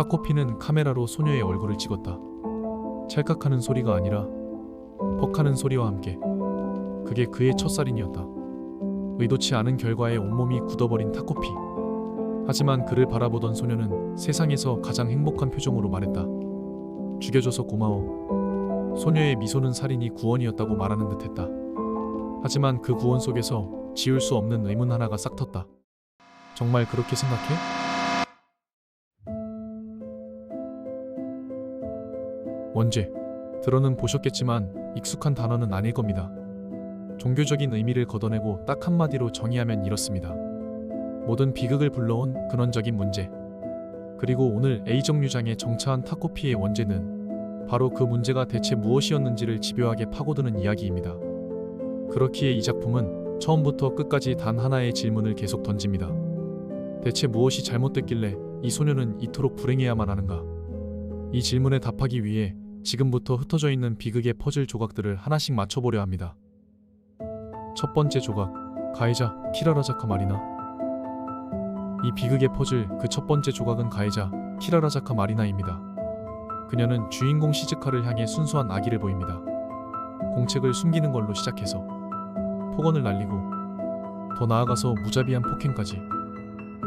타코피는 카메라로 소녀의 얼굴을 찍었다. 찰칵하는 소리가 아니라 퍽하는 소리와 함께 그게 그의 첫 살인이었다. 의도치 않은 결과에 온몸이 굳어버린 타코피. 하지만 그를 바라보던 소녀는 세상에서 가장 행복한 표정으로 말했다. 죽여줘서 고마워. 소녀의 미소는 살인이 구원이었다고 말하는 듯했다. 하지만 그 구원 속에서 지울 수 없는 의문 하나가 싹 텄다. 정말 그렇게 생각해? 원죄. 들어는 보셨겠지만 익숙한 단어는 아닐 겁니다. 종교적인 의미를 걷어내고 딱 한마디로 정의하면 이렇습니다. 모든 비극을 불러온 근원적인 문제. 그리고 오늘 A정류장에 정차한 타코피의 원죄는 바로 그 문제가 대체 무엇이었는지를 집요하게 파고드는 이야기입니다. 그렇기에 이 작품은 처음부터 끝까지 단 하나의 질문을 계속 던집니다. 대체 무엇이 잘못됐길래 이 소녀는 이토록 불행해야만 하는가? 이 질문에 답하기 위해 지금부터 흩어져 있는 비극의 퍼즐 조각들을 하나씩 맞춰보려 합니다. 첫 번째 조각, 가해자 키라라자카 마리나. 이 비극의 퍼즐 그 첫 번째 조각은 가해자 키라라자카 마리나입니다. 그녀는 주인공 시즈카를 향해 순수한 악의를 보입니다. 공책을 숨기는 걸로 시작해서 폭언을 날리고 더 나아가서 무자비한 폭행까지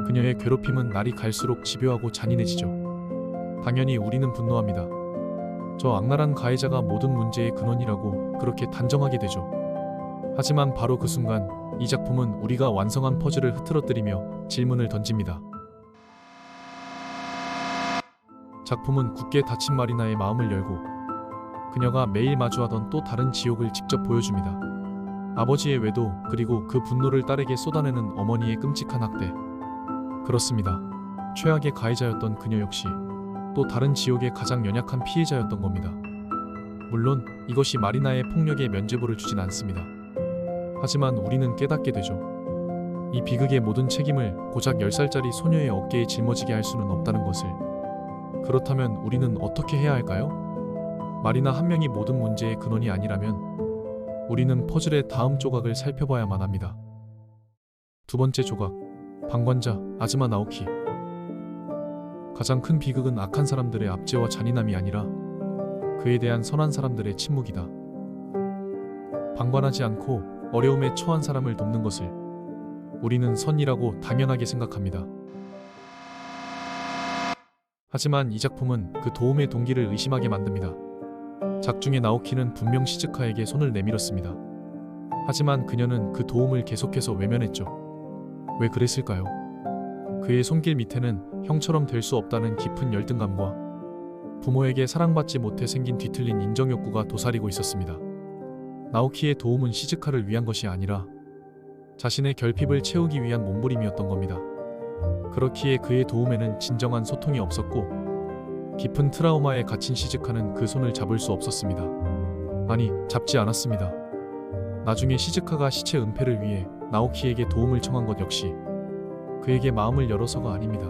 그녀의 괴롭힘은 날이 갈수록 집요하고 잔인해지죠. 당연히 우리는 분노합니다. 저 악랄한 가해자가 모든 문제의 근원이라고 그렇게 단정하게 되죠. 하지만 바로 그 순간 이 작품은 우리가 완성한 퍼즐을 흐트러뜨리며 질문을 던집니다. 작품은 굳게 닫힌 마리나의 마음을 열고 그녀가 매일 마주하던 또 다른 지옥을 직접 보여줍니다. 아버지의 외도 그리고 그 분노를 딸에게 쏟아내는 어머니의 끔찍한 학대. 그렇습니다. 최악의 가해자였던 그녀 역시 또 다른 지옥의 가장 연약한 피해자였던 겁니다. 물론 이것이 마리나의 폭력에 면죄부를 주진 않습니다. 하지만 우리는 깨닫게 되죠. 이 비극의 모든 책임을 고작 10살짜리 소녀의 어깨에 짊어지게 할 수는 없다는 것을. 그렇다면 우리는 어떻게 해야 할까요? 마리나 한 명이 모든 문제의 근원이 아니라면 우리는 퍼즐의 다음 조각을 살펴봐야만 합니다. 두 번째 조각, 방관자 아즈마 나오키. 가장 큰 비극은 악한 사람들의 압제와 잔인함이 아니라 그에 대한 선한 사람들의 침묵이다. 방관하지 않고 어려움에 처한 사람을 돕는 것을 우리는 선이라고 당연하게 생각합니다. 하지만 이 작품은 그 도움의 동기를 의심하게 만듭니다. 작중의 나오키는 분명 시즈카에게 손을 내밀었습니다. 하지만 그녀는 그 도움을 계속해서 외면했죠. 왜 그랬을까요? 그의 손길 밑에는 형처럼 될 수 없다는 깊은 열등감과 부모에게 사랑받지 못해 생긴 뒤틀린 인정 욕구가 도사리고 있었습니다. 나오키의 도움은 시즈카를 위한 것이 아니라 자신의 결핍을 채우기 위한 몸부림이었던 겁니다. 그렇기에 그의 도움에는 진정한 소통이 없었고 깊은 트라우마에 갇힌 시즈카는 그 손을 잡을 수 없었습니다. 아니, 잡지 않았습니다. 나중에 시즈카가 시체 은폐를 위해 나오키에게 도움을 청한 것 역시 그에게 마음을 열어서가 아닙니다.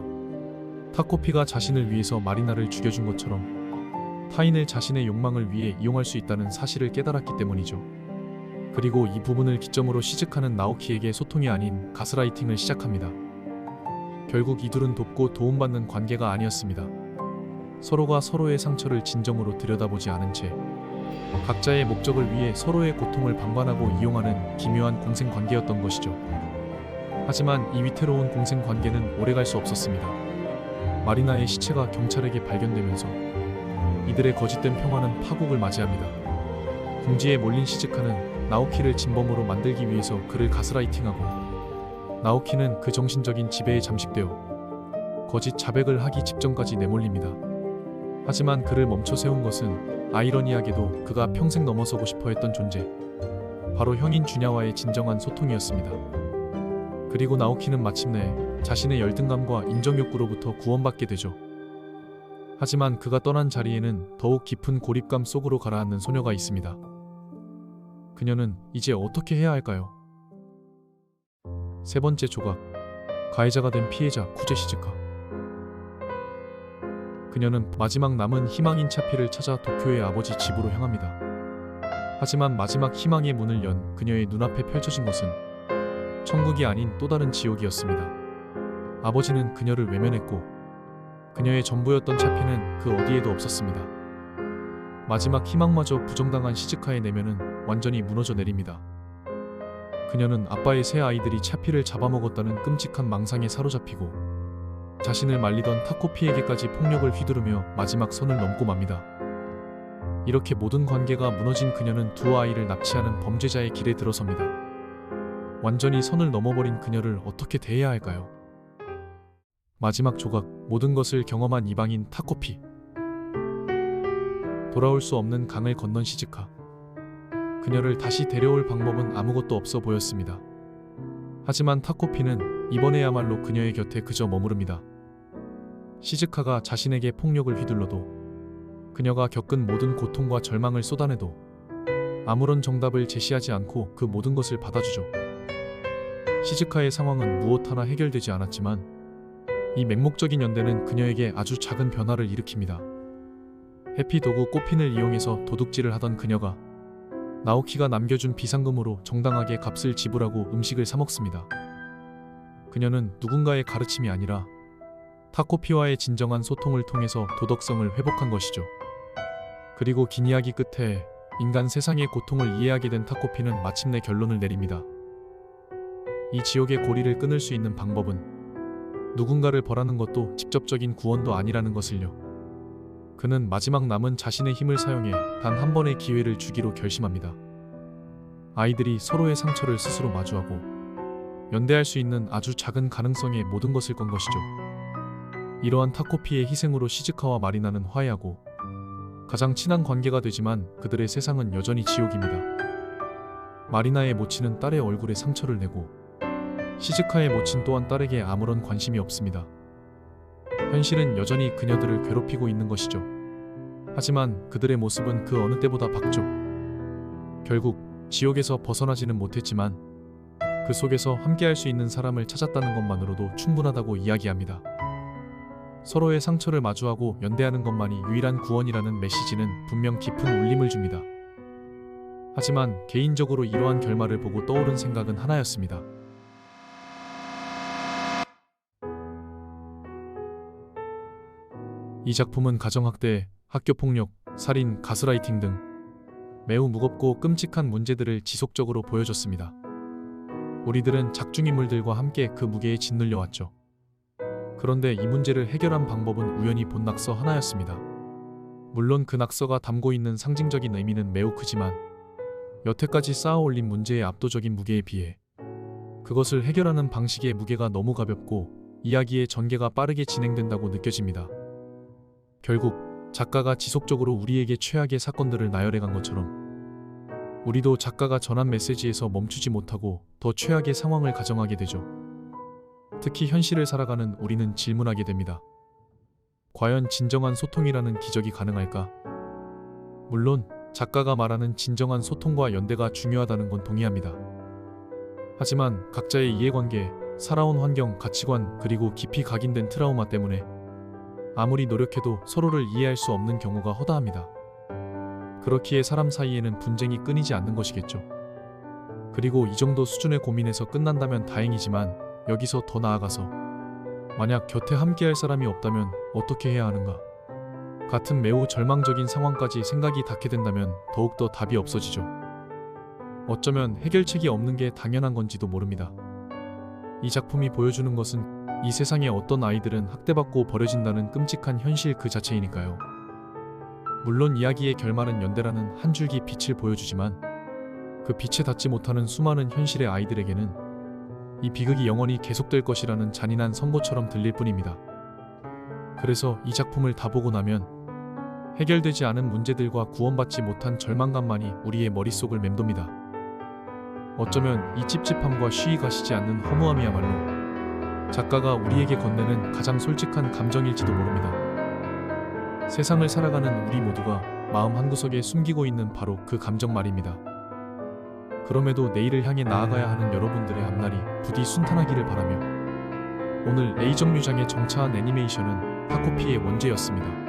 타코피가 자신을 위해서 마리나를 죽여준 것처럼 타인을 자신의 욕망을 위해 이용할 수 있다는 사실을 깨달았기 때문이죠. 그리고 이 부분을 기점으로 시즈카는 나오키에게 소통이 아닌 가스라이팅을 시작합니다. 결국 이둘은 돕고 도움받는 관계가 아니었습니다. 서로가 서로의 상처를 진정으로 들여다보지 않은 채 각자의 목적을 위해 서로의 고통을 방관하고 이용하는 기묘한 공생 관계였던 것이죠. 하지만 이 위태로운 공생 관계는 오래갈 수 없었습니다. 마리나의 시체가 경찰에게 발견되면서 이들의 거짓된 평화는 파국을 맞이합니다. 궁지에 몰린 시즈카는 나오키를 진범으로 만들기 위해서 그를 가스라이팅하고 나오키는 그 정신적인 지배에 잠식되어 거짓 자백을 하기 직전까지 내몰립니다. 하지만 그를 멈춰 세운 것은 아이러니하게도 그가 평생 넘어서고 싶어 했던 존재, 바로 형인 주냐와의 진정한 소통이었습니다. 그리고 나오키는 마침내 자신의 열등감과 인정 욕구로부터 구원받게 되죠. 하지만 그가 떠난 자리에는 더욱 깊은 고립감 속으로 가라앉는 소녀가 있습니다. 그녀는 이제 어떻게 해야 할까요? 세 번째 조각. 가해자가 된 피해자 쿠제 시즈카. 그녀는 마지막 남은 희망인 차피를 찾아 도쿄의 아버지 집으로 향합니다. 하지만 마지막 희망의 문을 연 그녀의 눈앞에 펼쳐진 것은 천국이 아닌 또 다른 지옥이었습니다. 아버지는 그녀를 외면했고 그녀의 전부였던 차피는 그 어디에도 없었습니다. 마지막 희망마저 부정당한 시즈카의 내면은 완전히 무너져 내립니다. 그녀는 아빠의 새 아이들이 차피를 잡아먹었다는 끔찍한 망상에 사로잡히고 자신을 말리던 타코피에게까지 폭력을 휘두르며 마지막 선을 넘고 맙니다. 이렇게 모든 관계가 무너진 그녀는 두 아이를 납치하는 범죄자의 길에 들어섭니다. 완전히 선을 넘어버린 그녀를 어떻게 대해야 할까요? 마지막 조각 모든 것을 경험한 이방인 타코피 돌아올 수 없는 강을 건넌 시즈카 그녀를 다시 데려올 방법은 아무것도 없어 보였습니다. 하지만 타코피는 이번에야말로 그녀의 곁에 그저 머무릅니다. 시즈카가 자신에게 폭력을 휘둘러도 그녀가 겪은 모든 고통과 절망을 쏟아내도 아무런 정답을 제시하지 않고 그 모든 것을 받아주죠. 시즈카의 상황은 무엇 하나 해결되지 않았지만 이 맹목적인 연대는 그녀에게 아주 작은 변화를 일으킵니다. 해피 도구 꽃핀을 이용해서 도둑질을 하던 그녀가 나오키가 남겨준 비상금으로 정당하게 값을 지불하고 음식을 사 먹습니다. 그녀는 누군가의 가르침이 아니라 타코피와의 진정한 소통을 통해서 도덕성을 회복한 것이죠. 그리고 긴 이야기 끝에 인간 세상의 고통을 이해하게 된 타코피는 마침내 결론을 내립니다. 이 지옥의 고리를 끊을 수 있는 방법은 누군가를 벌하는 것도 직접적인 구원도 아니라는 것을요. 그는 마지막 남은 자신의 힘을 사용해 단 한 번의 기회를 주기로 결심합니다. 아이들이 서로의 상처를 스스로 마주하고 연대할 수 있는 아주 작은 가능성의 모든 것을 건 것이죠. 이러한 타코피의 희생으로 시즈카와 마리나는 화해하고 가장 친한 관계가 되지만 그들의 세상은 여전히 지옥입니다. 마리나의 모친은 딸의 얼굴에 상처를 내고 시즈카의 모친 또한 딸에게 아무런 관심이 없습니다. 현실은 여전히 그녀들을 괴롭히고 있는 것이죠. 하지만 그들의 모습은 그 어느 때보다 밝죠. 결국 지옥에서 벗어나지는 못했지만 그 속에서 함께할 수 있는 사람을 찾았다는 것만으로도 충분하다고 이야기합니다. 서로의 상처를 마주하고 연대하는 것만이 유일한 구원이라는 메시지는 분명 깊은 울림을 줍니다. 하지만 개인적으로 이러한 결말을 보고 떠오른 생각은 하나였습니다. 이 작품은 가정학대, 학교폭력, 살인, 가스라이팅 등 매우 무겁고 끔찍한 문제들을 지속적으로 보여줬습니다. 우리들은 작중인물들과 함께 그 무게에 짓눌려 왔죠. 그런데 이 문제를 해결한 방법은 우연히 본 낙서 하나였습니다. 물론 그 낙서가 담고 있는 상징적인 의미는 매우 크지만 여태까지 쌓아 올린 문제의 압도적인 무게에 비해 그것을 해결하는 방식의 무게가 너무 가볍고 이야기의 전개가 빠르게 진행된다고 느껴집니다. 결국 작가가 지속적으로 우리에게 최악의 사건들을 나열해 간 것처럼 우리도 작가가 전한 메시지에서 멈추지 못하고 더 최악의 상황을 가정하게 되죠. 특히 현실을 살아가는 우리는 질문하게 됩니다. 과연 진정한 소통이라는 기적이 가능할까? 물론 작가가 말하는 진정한 소통과 연대가 중요하다는 건 동의합니다. 하지만 각자의 이해관계, 살아온 환경, 가치관, 그리고 깊이 각인된 트라우마 때문에 아무리 노력해도 서로를 이해할 수 없는 경우가 허다합니다. 그렇기에 사람 사이에는 분쟁이 끊이지 않는 것이겠죠. 그리고 이 정도 수준의 고민에서 끝난다면 다행이지만 여기서 더 나아가서 만약 곁에 함께할 사람이 없다면 어떻게 해야 하는가? 같은 매우 절망적인 상황까지 생각이 닿게 된다면 더욱더 답이 없어지죠. 어쩌면 해결책이 없는 게 당연한 건지도 모릅니다. 이 작품이 보여주는 것은 이 세상의 어떤 아이들은 학대받고 버려진다는 끔찍한 현실 그 자체이니까요. 물론 이야기의 결말은 연대라는 한 줄기 빛을 보여주지만 그 빛에 닿지 못하는 수많은 현실의 아이들에게는 이 비극이 영원히 계속될 것이라는 잔인한 선고처럼 들릴 뿐입니다. 그래서 이 작품을 다 보고 나면 해결되지 않은 문제들과 구원받지 못한 절망감만이 우리의 머릿속을 맴돕니다. 어쩌면 이 찝찝함과 쉬이 가시지 않는 허무함이야말로 작가가 우리에게 건네는 가장 솔직한 감정일지도 모릅니다. 세상을 살아가는 우리 모두가 마음 한구석에 숨기고 있는 바로 그 감정 말입니다. 그럼에도 내일을 향해 나아가야 하는 여러분들의 앞날이 부디 순탄하기를 바라며 오늘 A정류장에 정차한 애니메이션은 타코피의 원제였습니다.